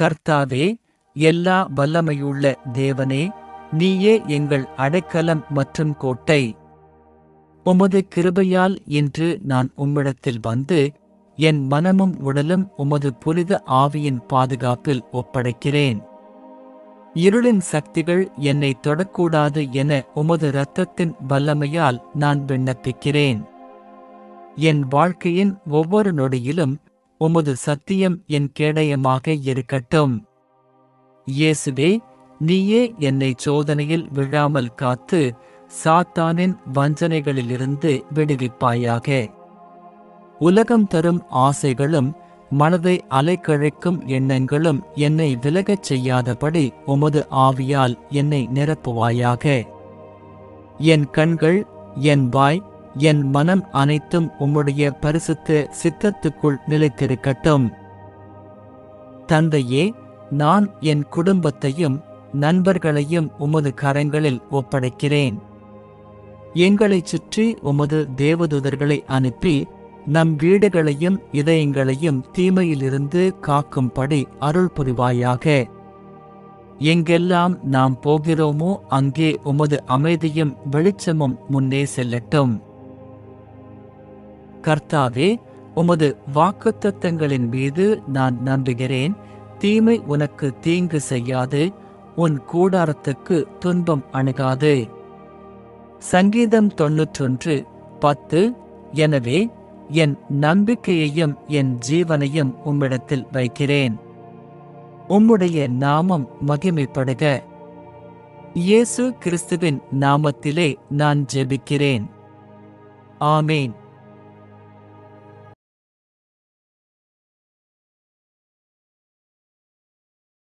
கர்த்தாவே எல்லா வல்லமையுள்ள தேவனே நீயே எங்கள் அடைக்கலம் மற்றும் கோட்டை. உமது கிருபையால் இன்று நான் உம்மிடத்தில் வந்து என் மனமும் உடலும் உமது புனித ஆவியின் பாதுகாப்பில் ஒப்படைக்கிறேன். இருளின் சக்திகள் என்னை தொடக்கூடாது என உமது இரத்தத்தின் வல்லமையால் நான் விண்ணப்பிக்கிறேன். என் வாழ்க்கையின் ஒவ்வொரு நொடியிலும் உமது சத்தியம் என் கேடயமாக இருக்கட்டும். இயேசுவே நீயே என்னை சோதனையில் விழாமல் காத்து சாத்தானின் வஞ்சனைகளிலிருந்து விடுவிப்பாயாக. உலகம் தரும் ஆசைகளும் மனதை அலைக்கழைக்கும் எண்ணங்களும் என்னை விலகச் செய்யாதபடி உமது ஆவியால் என்னை நிரப்புவாயாக. என் கண்கள் என் வாய் என் மனம் அனைத்தும் உம்முடைய பரிசுத்த சித்தத்துக்குள் நிலைத்திருக்கட்டும். தந்தையே நான் என் குடும்பத்தையும் நண்பர்களையும் உமது கரங்களில் ஒப்படைக்கிறேன். எங்களைச் சுற்றி உமது தேவதூதர்களை அனுப்பி நம் வீடுகளையும் இதயங்களையும் தீமையிலிருந்து காக்கும்படி அருள் புரிவாயாக எங்கெல்லாம் நாம் போகிறோமோ அங்கே உமது அமைதியும் வெளிச்சமும் முன்னே செல்லட்டும். கர்த்தாவே உமது வாக்குத்தத்தங்களின் மீது நான் நம்புகிறேன். தீமை உனக்கு தீங்கு செய்யாது. உன் கூடாரத்துக்கு துன்பம் அணுகாது. சங்கீதம் தொன்னூற்றொன்று பத்து. எனவே என் நம்பிக்கையையும் என் ஜீவனையும் உம்மிடத்தில் வைக்கிறேன். உம்முடைய நாமம் மகிமைப்படுக. இயேசு கிறிஸ்துவின் நாமத்திலே நான் ஜெபிக்கிறேன். ஆமேன்.